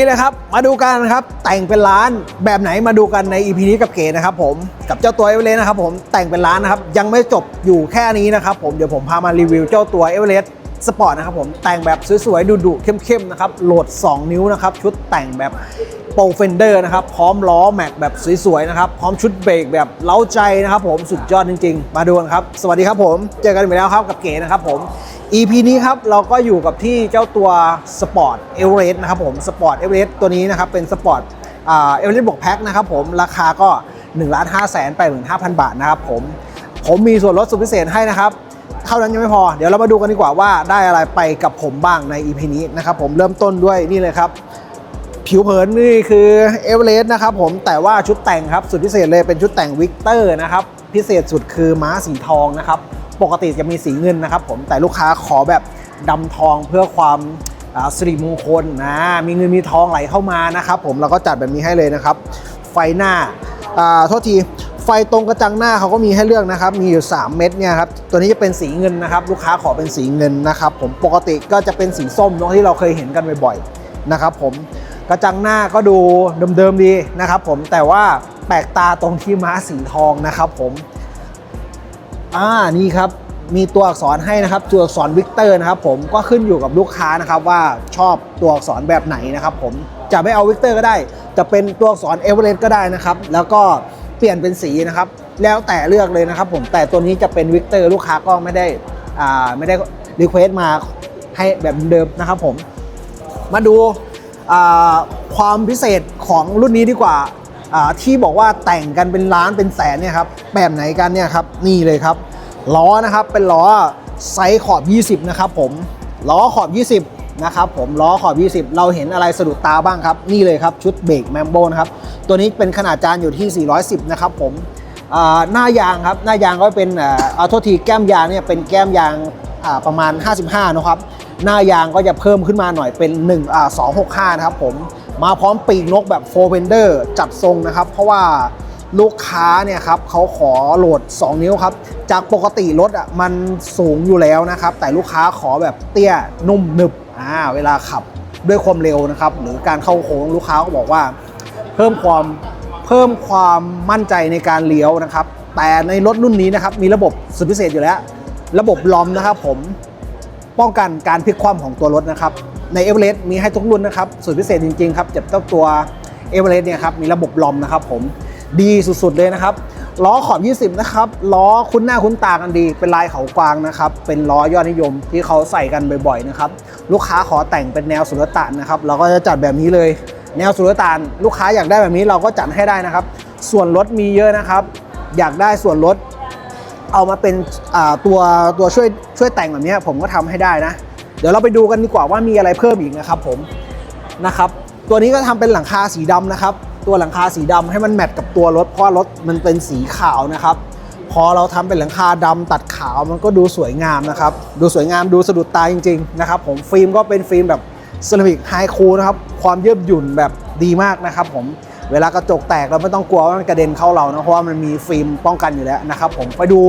นี้นะครับมาดูกันนะครับแต่งเป็นร้านแบบไหนมาดูกันใน EP นี้กับเก๋นะครับผมกับเจ้าตัวเอเวอเรสต์นะครับผมแต่งเป็นร้านนะครับยังไม่จบอยู่แค่นี้นะครับผมเดี๋ยวผมพามารีวิวเจ้าตัวเอเวอเรสต์สปอร์ตนะครับผมแต่งแบบสวยๆดุๆเข้มๆนะครับโหลด 2 นิ้วนะครับชุดแต่งแบบโปรเฟนเดอร์นะครับพร้อมล้อแม็กแบบสวยๆนะครับพร้อมชุดเบรกแบบเล้าใจนะครับผมสุดยอดจริง ๆ มาดูกันครับ สวัสดีครับผม เจอกันอีกแล้วครับกับเก๋นะครับผม EP นี้ครับเราก็อยู่กับที่เจ้าตัว Sport e v e r e s t นะครับผม Sport e v e r e s t ตัวนี้นะครับเป็น Sport อ่า e v e r e s t บวกแพ็คนะครับผมราคาก็1 5 8 5 0 0 0บาทนะครับผมผมมีส่วนลดสุดพิเศษให้นะครับ เท่านั้นยังไม่พอเดี๋ยวเรามาดูกันดีกว่าว่าได้อะไรไปกับผมบ้างใน EP นี้นะครับผมเริ่มต้นด้วยนี่เลยครับ ผิวเผินนี่คือเอเวอเรสต์นะครับผมแต่ว่าชุดแต่งครับสุดพิเศษเลยเป็นชุดแต่งวิกเตอร์นะครับพิเศษสุดคือม้าสีทองนะครับ ปกติจะมีสีเงินนะครับผมแต่ลูกค้าขอแบบดำทองเพื่อความสิริมงคลนะมีเงินมีทองไหลเข้ามานะครับผมเราก็จัดแบบนี้ให้เลยนะครับ ไฟหน้าอ่าโทษทีไฟตรงกระจังหน้าเขาก็มีให้เลือกนะครับ มีอยู่ 3 เม็ดเนี่ยครับ ตัวนี้จะเป็นสีเงินนะครับ ลูกค้าขอเป็นสีเงินนะครับ ผมปกติก็จะเป็นสีส้มเนอะที่เราเคยเห็นกันบ่อยๆนะครับ ผมกระจังหน้าก็ดูเดิมๆดีนะครับ ผมแต่ว่าแปลกตาตรงที่ม้าสีทองนะครับ ผม อ่านี่ครับมีตัวอักษรให้นะครับตัวอักษรวิกเตอร์นะครับผมก็ขึ้นอยู่กับลูกค้านะครับว่าชอบตัวอักษรแบบไหนนะครับผมจะไม่เอาวิกเตอร์ก็ได้ จะเป็นตัวอักษรเอเวอเรสต์ก็ได้นะครับ แล้วก็เปลี่ยนเป็นสีนะครับ แล้วแต่เลือกเลยนะครับผมแต่ตัวนี้จะเป็นวิกเตอร์ลูกค้าก็ไม่ได้อ่าไม่ได้รีเควสต์มาให้แบบเดิมนะครับผมมาดูความพิเศษของรุ่นนี้ดีกว่า ที่บอกว่าแต่งกันเป็นล้านเป็นแสนเนี่ยครับแบบไหนกันเนี่ยครับนี่เลยครับล้อนะครับเป็นล้อไซส์ขอบ 20 นะครับผมล้อขอบ 20 นะครับผมล้อขอบ 20 เราเห็นอะไรสะดุดตาบ้างครับ นี่เลยครับ ชุดเบรกแมมโบนะครับ ตัวนี้เป็นขนาดจานอยู่ที่ 410 นะครับผมหน้ายางครับ หน้ายางก็เป็นเอาโทษทีแก้มยางเนี่ยเป็นแก้มยางประมาณ 55 นะครับ หน้ายางก็จะเพิ่มขึ้นมาหน่อยเป็น1 265 นะครับผม มาพร้อมปีกนกแบบ4 v e n d e r จัดทรงนะครับ เพราะว่าลูกค้าเนี่ยครับเขาขอโหลด 2 นิ้วครับ จากปกติรถอะมันสูงอยู่แล้วนะครับ แต่ลูกค้าขอแบบเตี้ยนุ่มหนึบอ่าเวลาขับด้วยความเร็วนะครับ หรือการเข้าโค้งลูกค้าก็บอกว่า เพิ่มความเพิ่มความมั่นใจในการเลี้ยวนะครับ แต่ในรถรุ่นนี้นะครับมีระบบสุดพิเศษอยู่แล้ว ระบบล้อมนะครับผมป้องกันการพลิกคว่ำของตัวรถนะครับ ในเอเวอเรสต์มีให้ทุกรุ่นนะครับสุดพิเศษจริงๆครับจับเจ้าตัวเอเวอเรสต์เนี่ยครับมีระบบลอมนะครับผมดีสุดๆเลยนะครับล้อขอบ 20 นะครับ ล้อคุ้นหน้าคุ้นตากันดี เป็นลายเขากวางนะครับ เป็นล้อยอดนิยมที่เขาใส่กันบ่อยๆนะครับ ลูกค้าขอแต่งเป็นแนวสุลต่านนะครับ เราก็จะจัดแบบนี้เลย แนวสุลต่าน ลูกค้าอยากได้แบบนี้เราก็จัดให้ได้นะครับ ส่วนลดมีเยอะนะครับ อยากได้ส่วนลดเอามาเป็นตัวตัวช่วยช่วยแต่งแบบนี้ผมก็ทำให้ได้นะ เดี๋ยวเราไปดูกันดีกว่าว่ามีอะไรเพิ่มอีกนะครับผมนะครับตัวนี้ก็ทำเป็นหลังคาสีดำนะครับ ตัวหลังคาสีดำให้มันแมทกับตัวรถเพราะว่ารถมันเป็นสีขาวนะครับ พอเราทำเป็นหลังคาดำตัดขาวมันก็ดูสวยงามนะครับ ดูสวยงามดูสะดุดตาจริงๆนะครับผมฟิล์มก็เป็นฟิล์มแบบเซรามิกไฮคูนะครับความเยืดหยุ่นแบบดีมากนะครับผมเวลากระจกแตกเราไม่ต้องกลัวว่ามันกระเด็นเข้าเรานะเพราะว่ามันมีฟิล์มป้องกันอยู่แล้วนะครับผมไปดู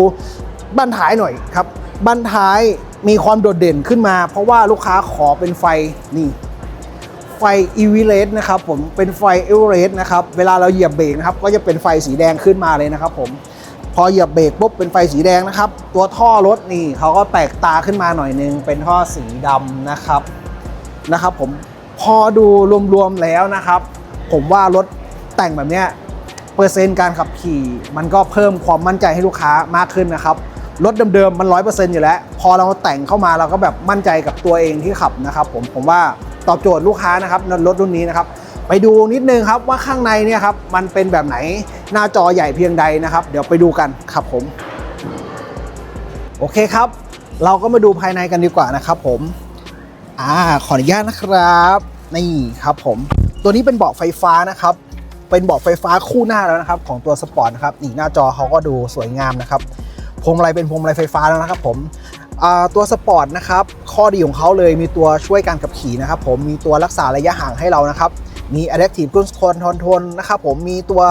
บั้นท้ายหน่อยครับบั้นท้าย มีความโดดเด่นขึ้นมา เพราะว่าลูกค้าขอเป็นไฟนี่ ไฟ e v r a t นะครับผมเป็นไฟ e v r a t นะครับเวลาเราเหยียบเบรกนะครับก็จะเป็นไฟสีแดงขึ้นมาเลยนะครับผมพอเหยียบเบรกปุ๊บเป็นไฟสีแดงนะครับ ตัวท่อรถนี่เขาก็แปลกตาขึ้นมาหน่อยนึง เป็นท่อสีดำนะครับนะครับผมพอดูรวมๆแล้วนะครับ ผมว่ารถแต่งแบบเนี้ยเปอร์เซ็นต์การขับขี่ มันก็เพิ่มความมั่นใจให้ลูกค้ามากขึ้นนะครับ รถเดิมๆมันร้อยเปอร์เซ็นต์อยู่แล้ว พอเราแต่งเข้ามาเราก็แบบมั่นใจกับตัวเองที่ขับนะครับผมผมว่าตอบโจทย์ลูกค้านะครับในรถรุ่นนี้นะครับไปดูนิดนึงครับว่าข้างในเนี่ยครับมันเป็นแบบไหนหน้าจอใหญ่เพียงใดนะครับ เดี๋ยวไปดูกันครับผม โอเคครับ เราก็มาดูภายในกันดีกว่านะครับผมอ่าขออนุญาตนะครับนี่ครับผม ตัวนี้เป็นเบาะไฟฟ้านะครับ เป็นเบาะไฟฟ้าคู่หน้าแล้วนะครับ ของตัวสปอร์ตนะครับนี่หน้าจอเขาก็ดูสวยงามนะครับ พวงมาลัยเป็นพวงมาลัยไฟฟ้าแล้วนะครับผมตัวสปอร์ตนะครับข้อดีของเขาเลยมีตัวช่วยการขับขี่นะครับผมมีตัวรักษาระยะห่างให้เรานะครับ มี adaptive cruise control นะครับผมมีตัว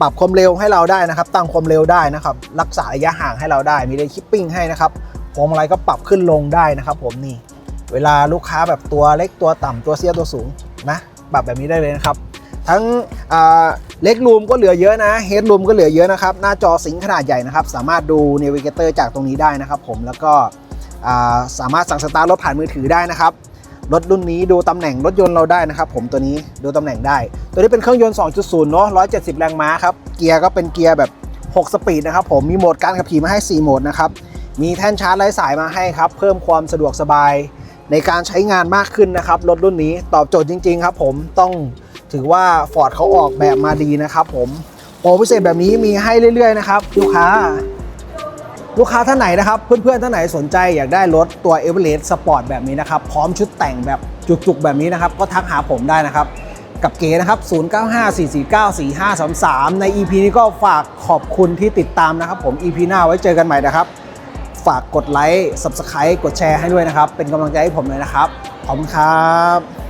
ปรับความเร็วให้เราได้นะครับ ตั้งความเร็วได้นะครับ รักษาระยะห่างให้เราได้ มีเลนคิปปิ้งให้นะครับพวงมาลัยก็ปรับขึ้นลงได้นะครับ ผมนี่ เวลาลูกค้าแบบตัวเล็กตัวต่ำตัวเสียตัวสูงนะปรับแบบนี้ได้เลยนะครับ ทั้ง เล็กรูมก็เหลือเยอะนะเฮดรูมก็เหลือเยอะนะครับ หน้าจอสิงขนาดใหญ่นะครับ สามารถดูเนวิเกเตอร์จากตรงนี้ได้นะครับผมแล้วก็สามารถสั่งสตาร์ทรถผ่านมือถือได้นะครับรถรุ่นนี้ดูตำแหน่งรถยนต์เราได้นะครับ ผมตัวนี้ดูตำแหน่งได้ ตัวนี้เป็นเครื่องยนต์ 2.0 เนาะ170 แรงม้าครับ เกียร์ก็เป็นเกียร์แบบ 6 สปีดนะครับผมมีโหมดการขับขี่มาให้ 4 โหมดนะครับ มีแท่นชาร์จไร้สายมาให้ครับ เพิ่มความสะดวกสบายในการใช้งานมากขึ้นนะครับ รถรุ่นนี้ตอบโจทย์จริง ๆ ครับ ผมต้อง ถือว่า Ford เขาออกแบบมาดีนะครับผมโปรพิเศษแบบนี้มีให้เรื่อย ๆ นะครับ ลูกค้า ลูกค้าท่านไหนนะครับ เพื่อนๆท่านไหนสนใจอยากได้รถตัว e v e r e s t Sport แบบนี้นะครับ พร้อมชุดแต่งแบบจุกๆ แบบนี้นะครับ ก็ทักหาผมได้นะครับ กับเก๋นะครับ 0954494533 ใน EP นี้ก็ฝากขอบคุณที่ติดตามนะครับ ผม EP หน้าไว้เจอกันใหม่นะครับฝากกดไลค์ Subscribe กดแชร์ให้ด้วยนะครับ เป็นกำลังใจให้ผมเลยนะครับ ขอบคุณครับ